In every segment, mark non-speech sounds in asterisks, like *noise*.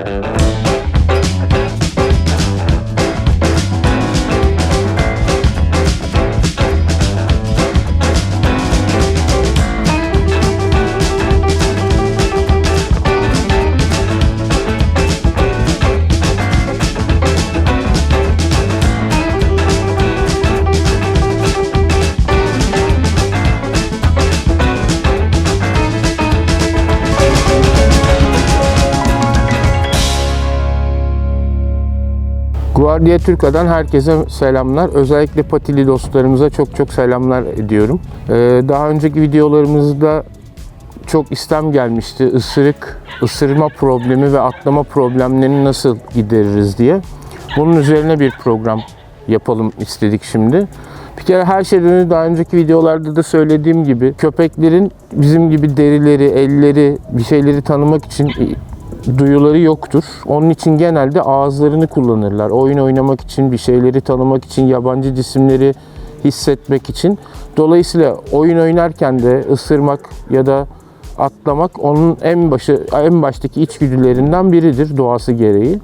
Uh-huh. *laughs* Guardia Türka'dan herkese selamlar. Özellikle patili dostlarımıza çok çok selamlar ediyorum. Ee, daha önceki videolarımızda çok istem gelmişti. Isırık, ısırma problemi ve atlama problemlerini nasıl gideririz diye. Bunun üzerine bir program yapalım istedik şimdi. Bir kere her şeyden önce daha önceki videolarda da söylediğim gibi köpeklerin bizim gibi derileri, elleri, bir şeyleri tanımak için duyuları yoktur. Onun için genelde ağızlarını kullanırlar. Oyun oynamak için, bir şeyleri tanımak için, yabancı cisimleri hissetmek için. Dolayısıyla oyun oynarken de ısırmak ya da atlamak onun en başı en baştaki içgüdülerinden biridir doğası gereği.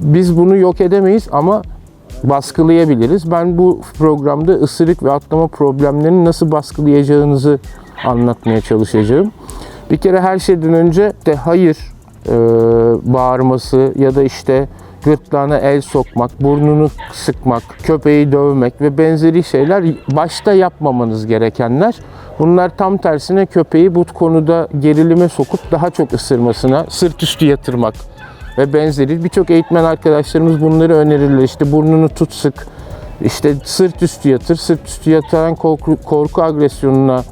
Biz bunu yok edemeyiz ama baskılayabiliriz. Ben bu programda ısırık ve atlama problemlerini nasıl baskılayacağınızı anlatmaya çalışacağım. Bir kere her şeyden önce de hayır e, bağırması ya da işte gırtlağına el sokmak, burnunu sıkmak, köpeği dövmek ve benzeri şeyler başta yapmamanız gerekenler. Bunlar tam tersine köpeği bu konuda gerilime sokup daha çok ısırmasına, sırt üstü yatırmak ve benzeri. Birçok eğitmen arkadaşlarımız bunları önerirler. İşte burnunu tut sık, işte sırt üstü yatır, sırt üstü yatıran korku, korku agresyonuna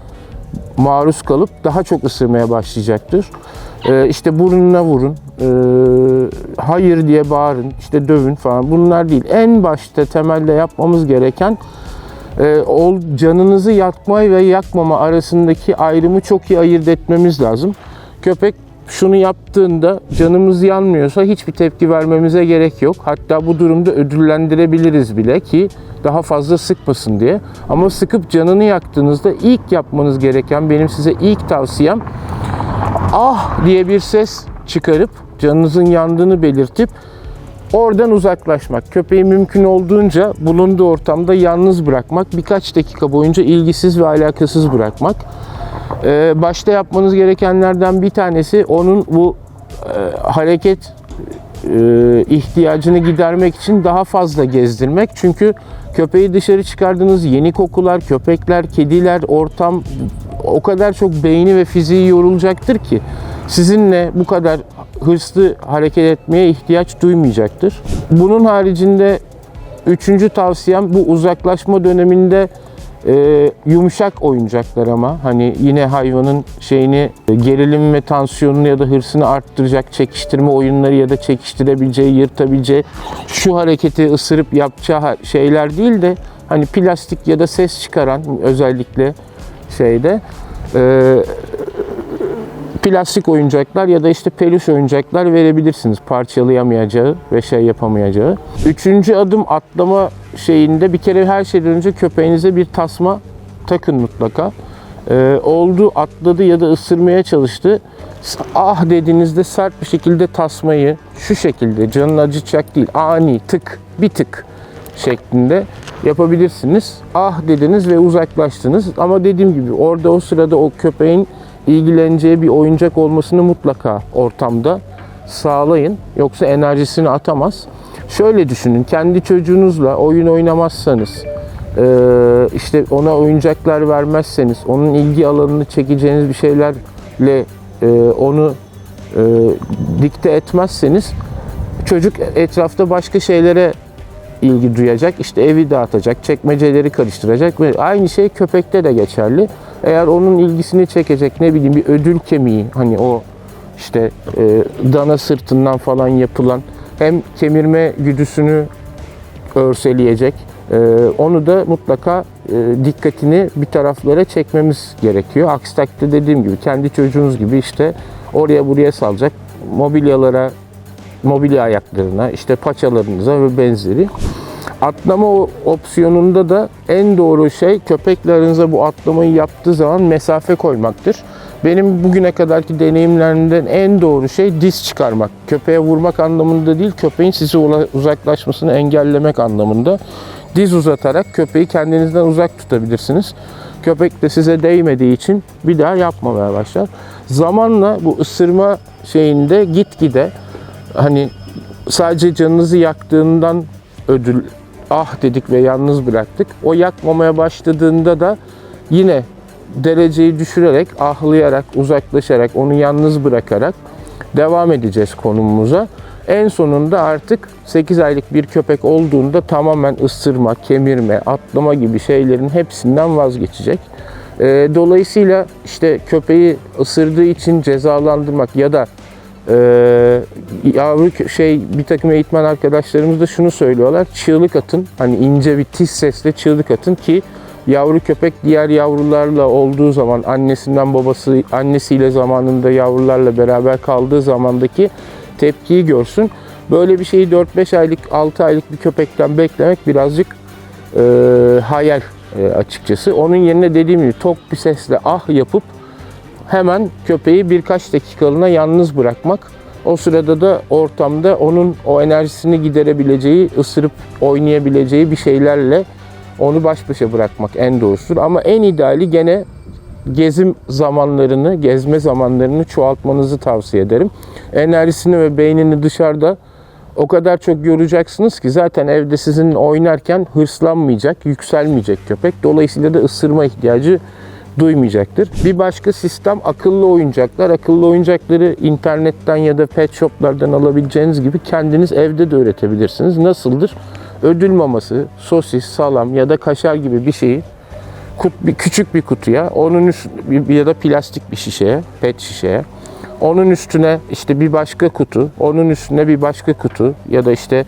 maruz kalıp daha çok ısırmaya başlayacaktır. Ee, işte burnuna vurun, ee, hayır diye bağırın, işte dövün falan bunlar değil. En başta temelde yapmamız gereken e, ol, canınızı yakma ve yakmama arasındaki ayrımı çok iyi ayırt etmemiz lazım. Köpek şunu yaptığında canımız yanmıyorsa hiçbir tepki vermemize gerek yok. Hatta bu durumda ödüllendirebiliriz bile ki daha fazla sıkmasın diye. Ama sıkıp canını yaktığınızda ilk yapmanız gereken benim size ilk tavsiyem ah diye bir ses çıkarıp canınızın yandığını belirtip oradan uzaklaşmak. Köpeği mümkün olduğunca bulunduğu ortamda yalnız bırakmak. Birkaç dakika boyunca ilgisiz ve alakasız bırakmak. Ee, başta yapmanız gerekenlerden bir tanesi onun bu e, hareket e, ihtiyacını gidermek için daha fazla gezdirmek. Çünkü köpeği dışarı çıkardığınız yeni kokular, köpekler, kediler, ortam o kadar çok beyni ve fiziği yorulacaktır ki sizinle bu kadar hırslı hareket etmeye ihtiyaç duymayacaktır. Bunun haricinde üçüncü tavsiyem bu uzaklaşma döneminde e, yumuşak oyuncaklar ama hani yine hayvanın şeyini e, gerilim ve tansiyonunu ya da hırsını arttıracak çekiştirme oyunları ya da çekiştirebileceği, yırtabileceği şu hareketi ısırıp yapacağı şeyler değil de hani plastik ya da ses çıkaran özellikle şeyde e, plastik oyuncaklar ya da işte peluş oyuncaklar verebilirsiniz parçalayamayacağı ve şey yapamayacağı. Üçüncü adım atlama şeyinde bir kere her şeyden önce köpeğinize bir tasma takın mutlaka. Ee, oldu atladı ya da ısırmaya çalıştı. Ah dediğinizde sert bir şekilde tasmayı şu şekilde canını acıtacak değil ani tık bir tık şeklinde yapabilirsiniz. Ah dediniz ve uzaklaştınız. Ama dediğim gibi orada o sırada o köpeğin ilgileneceği bir oyuncak olmasını mutlaka ortamda sağlayın. Yoksa enerjisini atamaz. Şöyle düşünün, kendi çocuğunuzla oyun oynamazsanız, eee, işte ona oyuncaklar vermezseniz, onun ilgi alanını çekeceğiniz bir şeylerle eee, onu eee, dikte etmezseniz çocuk etrafta başka şeylere ilgi duyacak. İşte evi dağıtacak, çekmeceleri karıştıracak ve aynı şey köpekte de geçerli. Eğer onun ilgisini çekecek ne bileyim bir ödül kemiği hani o işte e, dana sırtından falan yapılan hem kemirme güdüsünü örseleyecek. e, onu da mutlaka e, dikkatini bir taraflara çekmemiz gerekiyor. Aksi takdirde dediğim gibi kendi çocuğunuz gibi işte oraya buraya salacak mobilyalara mobilya ayaklarına, işte paçalarınıza ve benzeri. Atlama opsiyonunda da en doğru şey köpekle aranıza bu atlamayı yaptığı zaman mesafe koymaktır. Benim bugüne kadarki deneyimlerimden en doğru şey diz çıkarmak. Köpeğe vurmak anlamında değil, köpeğin ula- uzaklaşmasını engellemek anlamında. Diz uzatarak köpeği kendinizden uzak tutabilirsiniz. Köpek de size değmediği için bir daha yapmamaya başlar. Zamanla bu ısırma şeyinde gitgide hani sadece canınızı yaktığından ödül ah dedik ve yalnız bıraktık. O yakmamaya başladığında da yine dereceyi düşürerek, ahlayarak, uzaklaşarak, onu yalnız bırakarak devam edeceğiz konumumuza. En sonunda artık 8 aylık bir köpek olduğunda tamamen ısırma, kemirme, atlama gibi şeylerin hepsinden vazgeçecek. Ee, dolayısıyla işte köpeği ısırdığı için cezalandırmak ya da ee, yavru şey bir takım eğitmen arkadaşlarımız da şunu söylüyorlar. Çığlık atın. Hani ince bir tiz sesle çığlık atın ki yavru köpek diğer yavrularla olduğu zaman annesinden babası annesiyle zamanında yavrularla beraber kaldığı zamandaki tepkiyi görsün. Böyle bir şeyi 4-5 aylık 6 aylık bir köpekten beklemek birazcık e, hayal e, açıkçası. Onun yerine dediğim gibi tok bir sesle ah yapıp hemen köpeği birkaç dakikalığına yalnız bırakmak. O sırada da ortamda onun o enerjisini giderebileceği, ısırıp oynayabileceği bir şeylerle onu baş başa bırakmak en doğrusudur. Ama en ideali gene gezim zamanlarını, gezme zamanlarını çoğaltmanızı tavsiye ederim. Enerjisini ve beynini dışarıda o kadar çok yoracaksınız ki zaten evde sizin oynarken hırslanmayacak, yükselmeyecek köpek. Dolayısıyla da ısırma ihtiyacı duymayacaktır. Bir başka sistem akıllı oyuncaklar. Akıllı oyuncakları internetten ya da pet shoplardan alabileceğiniz gibi kendiniz evde de üretebilirsiniz. Nasıldır? Ödül maması, sosis, salam ya da kaşar gibi bir şeyi kut, bir küçük bir kutuya, onun üst, ya da plastik bir şişeye, pet şişeye. Onun üstüne işte bir başka kutu, onun üstüne bir başka kutu ya da işte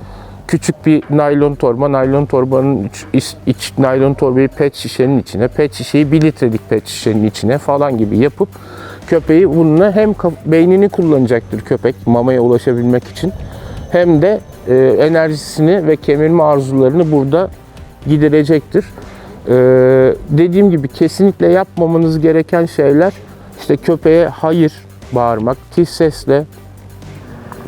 küçük bir naylon torba, naylon torbanın iç, iç, iç- naylon torbayı pet şişenin içine, pet şişeyi 1 litrelik pet şişenin içine falan gibi yapıp köpeği bununla hem beynini kullanacaktır köpek mamaya ulaşabilmek için hem de e, enerjisini ve kemirme arzularını burada giderecektir. E, dediğim gibi kesinlikle yapmamanız gereken şeyler işte köpeğe hayır bağırmak, tiz sesle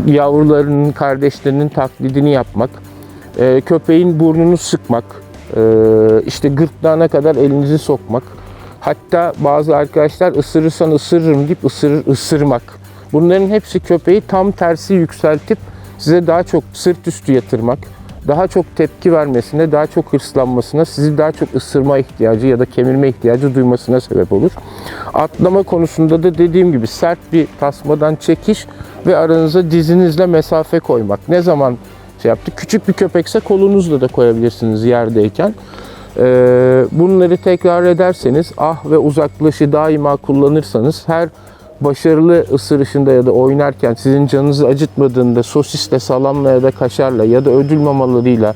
yavrularının, kardeşlerinin taklidini yapmak, e, köpeğin burnunu sıkmak, e, işte gırtlağına kadar elinizi sokmak. Hatta bazı arkadaşlar ısırırsan ısırırım deyip ısırır, ısırmak. Bunların hepsi köpeği tam tersi yükseltip size daha çok sırt üstü yatırmak, daha çok tepki vermesine, daha çok hırslanmasına, sizi daha çok ısırma ihtiyacı ya da kemirme ihtiyacı duymasına sebep olur. Atlama konusunda da dediğim gibi sert bir tasmadan çekiş ve aranıza dizinizle mesafe koymak. Ne zaman şey yaptı? Küçük bir köpekse kolunuzla da koyabilirsiniz yerdeyken. Ee, bunları tekrar ederseniz ah ve uzaklaşı daima kullanırsanız her başarılı ısırışında ya da oynarken sizin canınızı acıtmadığında sosisle, salamla ya da kaşarla ya da ödül mamalarıyla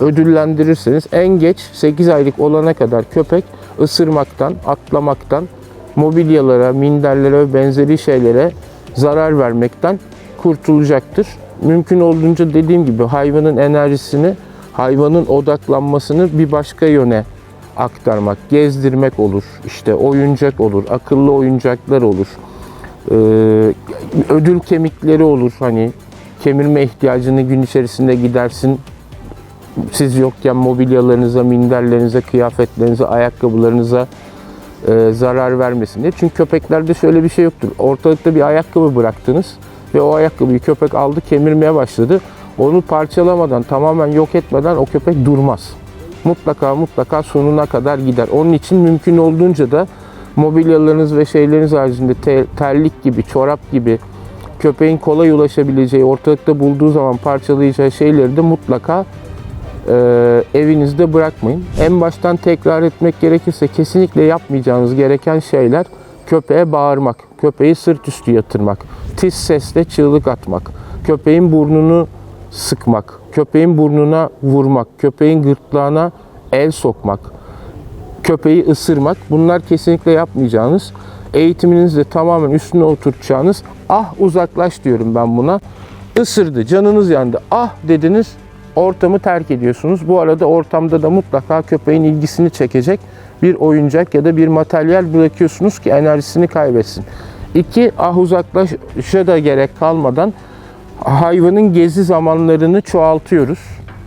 ödüllendirirseniz en geç 8 aylık olana kadar köpek ısırmaktan, atlamaktan, mobilyalara, minderlere ve benzeri şeylere zarar vermekten kurtulacaktır. Mümkün olduğunca dediğim gibi hayvanın enerjisini, hayvanın odaklanmasını bir başka yöne aktarmak, gezdirmek olur, işte oyuncak olur, akıllı oyuncaklar olur, Ee, ödül kemikleri olur hani kemirme ihtiyacını gün içerisinde gidersin. Siz yokken mobilyalarınıza, minderlerinize, kıyafetlerinize, ayakkabılarınıza e, zarar vermesin diye. Çünkü köpeklerde şöyle bir şey yoktur. Ortalıkta bir ayakkabı bıraktınız ve o ayakkabıyı köpek aldı, kemirmeye başladı. Onu parçalamadan, tamamen yok etmeden o köpek durmaz. Mutlaka mutlaka sonuna kadar gider. Onun için mümkün olduğunca da mobilyalarınız ve şeyleriniz haricinde te- terlik gibi, çorap gibi köpeğin kolay ulaşabileceği, ortalıkta bulduğu zaman parçalayacağı şeyleri de mutlaka e, evinizde bırakmayın. En baştan tekrar etmek gerekirse kesinlikle yapmayacağınız gereken şeyler köpeğe bağırmak, köpeği sırt üstü yatırmak, tiz sesle çığlık atmak, köpeğin burnunu sıkmak, köpeğin burnuna vurmak, köpeğin gırtlağına el sokmak, köpeği ısırmak bunlar kesinlikle yapmayacağınız. Eğitiminizde tamamen üstüne oturtacağınız ah uzaklaş diyorum ben buna. Isırdı, canınız yandı. Ah dediniz, ortamı terk ediyorsunuz. Bu arada ortamda da mutlaka köpeğin ilgisini çekecek bir oyuncak ya da bir materyal bırakıyorsunuz ki enerjisini kaybetsin. İki, ah uzaklaşa da gerek kalmadan hayvanın gezi zamanlarını çoğaltıyoruz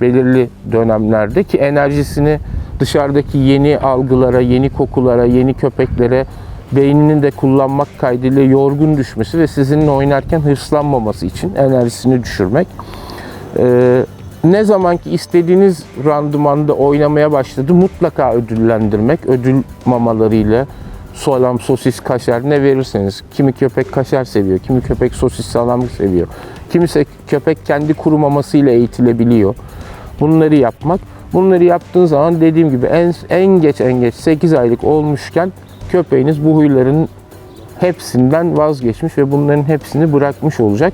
belirli dönemlerde ki enerjisini dışarıdaki yeni algılara, yeni kokulara, yeni köpeklere beynini de kullanmak kaydıyla yorgun düşmesi ve sizinle oynarken hırslanmaması için enerjisini düşürmek. Ee, ne zaman ki istediğiniz randımanda oynamaya başladı mutlaka ödüllendirmek. Ödül mamalarıyla salam, sosis, kaşar ne verirseniz. Kimi köpek kaşar seviyor, kimi köpek sosis, salam seviyor. Kimisi köpek kendi kuru mamasıyla eğitilebiliyor. Bunları yapmak. Bunları yaptığın zaman dediğim gibi en, en geç en geç 8 aylık olmuşken köpeğiniz bu huyların hepsinden vazgeçmiş ve bunların hepsini bırakmış olacak.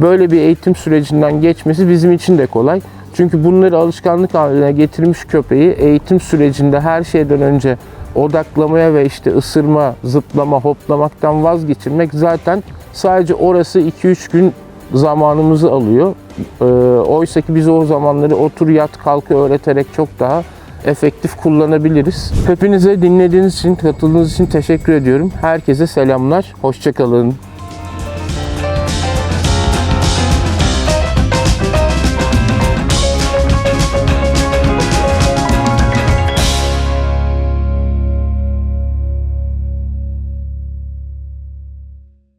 Böyle bir eğitim sürecinden geçmesi bizim için de kolay. Çünkü bunları alışkanlık haline getirmiş köpeği eğitim sürecinde her şeyden önce odaklamaya ve işte ısırma, zıplama, hoplamaktan vazgeçirmek zaten sadece orası 2-3 gün zamanımızı alıyor. Ee, oysa ki biz o zamanları otur yat kalkı öğreterek çok daha efektif kullanabiliriz. Hepinize dinlediğiniz için, katıldığınız için teşekkür ediyorum. Herkese selamlar. Hoşçakalın.